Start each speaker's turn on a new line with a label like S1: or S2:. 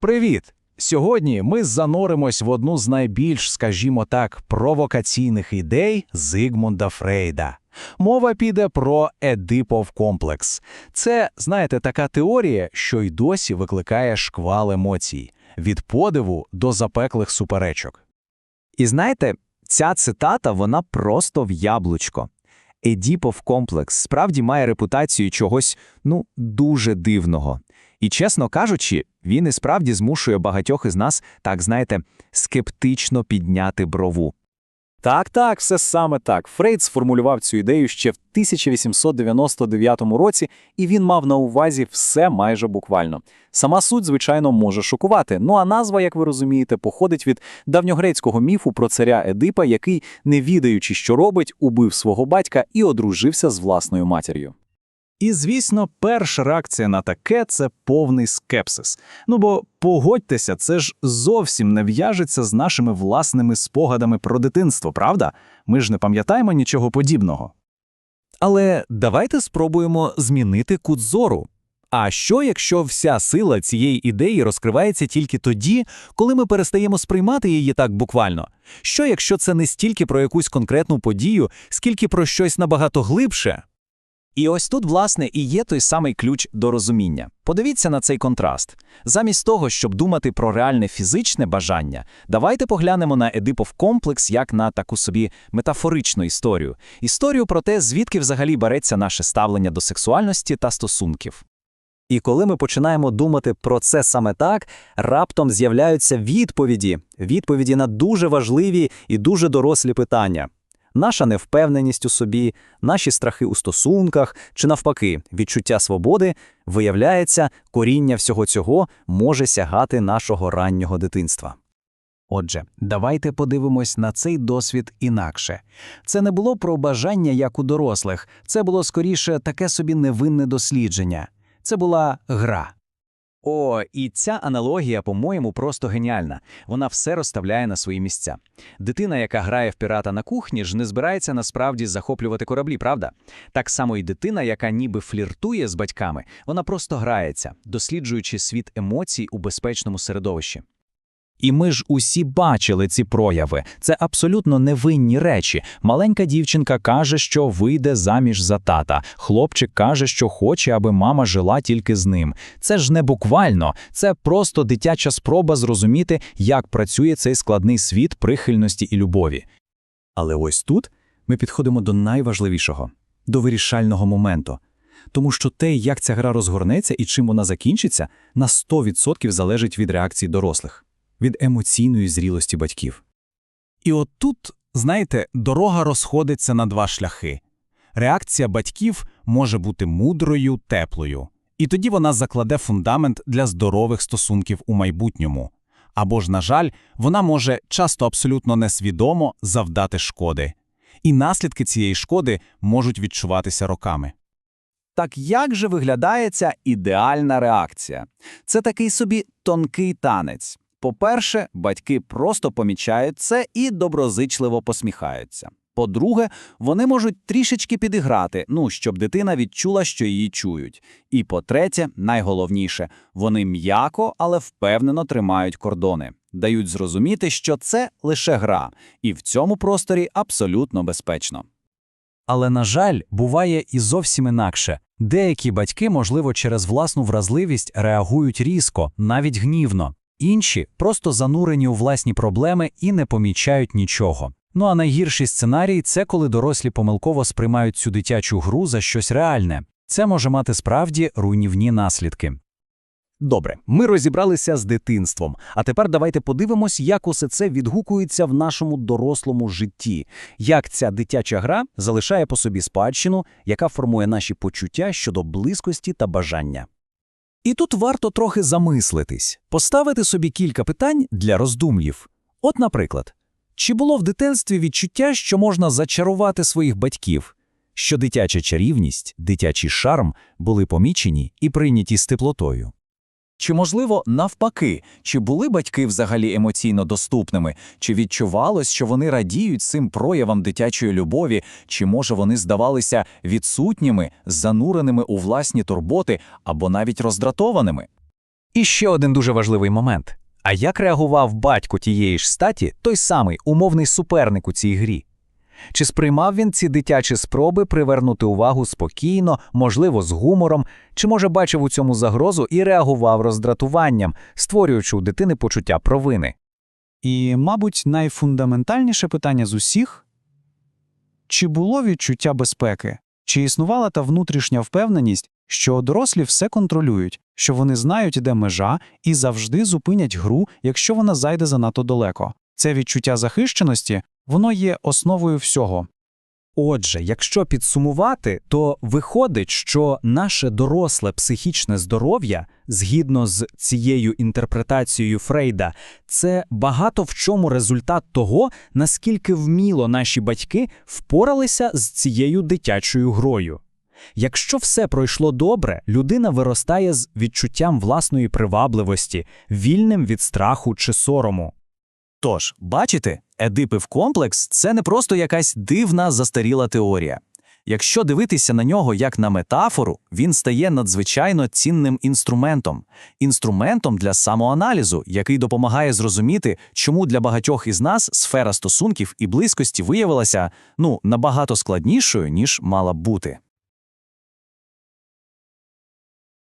S1: Привіт! Сьогодні ми зануримось в одну з найбільш, скажімо так, провокаційних ідей Зигмунда Фрейда. Мова піде про Едипов комплекс. Це, знаєте, така теорія, що й досі викликає шквал емоцій від подиву до запеклих суперечок.
S2: І знаєте, ця цитата вона просто в яблучко. Едіпов комплекс справді має репутацію чогось ну дуже дивного. І, чесно кажучи, він і справді змушує багатьох із нас, так знаєте, скептично підняти брову.
S3: Так, так, все саме так. Фрейд сформулював цю ідею ще в 1899 році, і він мав на увазі все майже буквально. Сама суть, звичайно, може шокувати. Ну а назва, як ви розумієте, походить від давньогрецького міфу про царя Едипа, який, не відаючи, що робить, убив свого батька і одружився з власною матір'ю.
S1: І, звісно, перша реакція на таке це повний скепсис. Ну бо погодьтеся, це ж зовсім не в'яжеться з нашими власними спогадами про дитинство, правда? Ми ж не пам'ятаємо нічого подібного.
S4: Але давайте спробуємо змінити кут зору. А що, якщо вся сила цієї ідеї розкривається тільки тоді, коли ми перестаємо сприймати її так буквально? Що, якщо це не стільки про якусь конкретну подію, скільки про щось набагато глибше?
S2: І ось тут, власне, і є той самий ключ до розуміння. Подивіться на цей контраст. Замість того, щоб думати про реальне фізичне бажання, давайте поглянемо на Едипов комплекс як на таку собі метафоричну історію. Історію про те, звідки взагалі береться наше ставлення до сексуальності та стосунків.
S3: І коли ми починаємо думати про це саме так, раптом з'являються відповіді, відповіді на дуже важливі і дуже дорослі питання. Наша невпевненість у собі, наші страхи у стосунках чи, навпаки, відчуття свободи, виявляється, коріння всього цього може сягати нашого раннього дитинства.
S1: Отже, давайте подивимось на цей досвід інакше. Це не було про бажання як у дорослих, це було скоріше таке собі невинне дослідження. Це була гра.
S2: О, і ця аналогія, по-моєму, просто геніальна. Вона все розставляє на свої місця. Дитина, яка грає в пірата на кухні, ж не збирається насправді захоплювати кораблі, правда? Так само і дитина, яка ніби фліртує з батьками, вона просто грається, досліджуючи світ емоцій у безпечному середовищі.
S4: І ми ж усі бачили ці прояви. Це абсолютно невинні речі. Маленька дівчинка каже, що вийде заміж за тата. Хлопчик каже, що хоче, аби мама жила тільки з ним. Це ж не буквально, це просто дитяча спроба зрозуміти, як працює цей складний світ прихильності і любові.
S1: Але ось тут ми підходимо до найважливішого до вирішального моменту. Тому що те, як ця гра розгорнеться і чим вона закінчиться, на 100% залежить від реакції дорослих, від емоційної зрілості батьків. І от тут, знаєте, дорога розходиться на два шляхи. Реакція батьків може бути мудрою, теплою, і тоді вона закладе фундамент для здорових стосунків у майбутньому. Або ж, на жаль, вона може часто абсолютно несвідомо завдати шкоди. І наслідки цієї шкоди можуть відчуватися роками.
S3: Так як же виглядає ця ідеальна реакція? Це такий собі тонкий танець. По-перше, батьки просто помічають це і доброзичливо посміхаються. По-друге, вони можуть трішечки підіграти, ну, щоб дитина відчула, що її чують. І по-третє, найголовніше, вони м'яко, але впевнено тримають кордони, дають зрозуміти, що це лише гра, і в цьому просторі абсолютно безпечно.
S4: Але, на жаль, буває і зовсім інакше. Деякі батьки, можливо, через власну вразливість реагують різко, навіть гнівно. Інші просто занурені у власні проблеми і не помічають нічого. Ну а найгірший сценарій це коли дорослі помилково сприймають цю дитячу гру за щось реальне. Це може мати справді руйнівні наслідки.
S5: Добре, ми розібралися з дитинством. А тепер давайте подивимось, як усе це відгукується в нашому дорослому житті, як ця дитяча гра залишає по собі спадщину, яка формує наші почуття щодо близькості та бажання. І тут варто трохи замислитись, поставити собі кілька питань для роздум'їв. От, наприклад, чи було в дитинстві відчуття, що можна зачарувати своїх батьків, що дитяча чарівність, дитячий шарм були помічені і прийняті з теплотою?
S3: Чи, можливо, навпаки, чи були батьки взагалі емоційно доступними, чи відчувалось, що вони радіють цим проявам дитячої любові, чи, може, вони здавалися відсутніми, зануреними у власні турботи або навіть роздратованими?
S2: І ще один дуже важливий момент. А як реагував батько тієї ж статі, той самий умовний суперник у цій грі? Чи сприймав він ці дитячі спроби привернути увагу спокійно, можливо, з гумором, чи може бачив у цьому загрозу і реагував роздратуванням, створюючи у дитини почуття провини?
S3: І, мабуть, найфундаментальніше питання з усіх – чи було відчуття безпеки? Чи існувала та внутрішня впевненість, що дорослі все контролюють, що вони знають, де межа, і завжди зупинять гру, якщо вона зайде занадто далеко? Це відчуття захищеності, воно є основою всього.
S4: Отже, якщо підсумувати, то виходить, що наше доросле психічне здоров'я, згідно з цією інтерпретацією Фрейда, це багато в чому результат того, наскільки вміло наші батьки впоралися з цією дитячою грою. Якщо все пройшло добре, людина виростає з відчуттям власної привабливості, вільним від страху чи сорому.
S1: Тож, бачите, Едипів комплекс – це не просто якась дивна застаріла теорія. Якщо дивитися на нього як на метафору, він стає надзвичайно цінним інструментом. Інструментом для самоаналізу, який допомагає зрозуміти, чому для багатьох із нас сфера стосунків і близькості виявилася, ну, набагато складнішою, ніж мала б бути.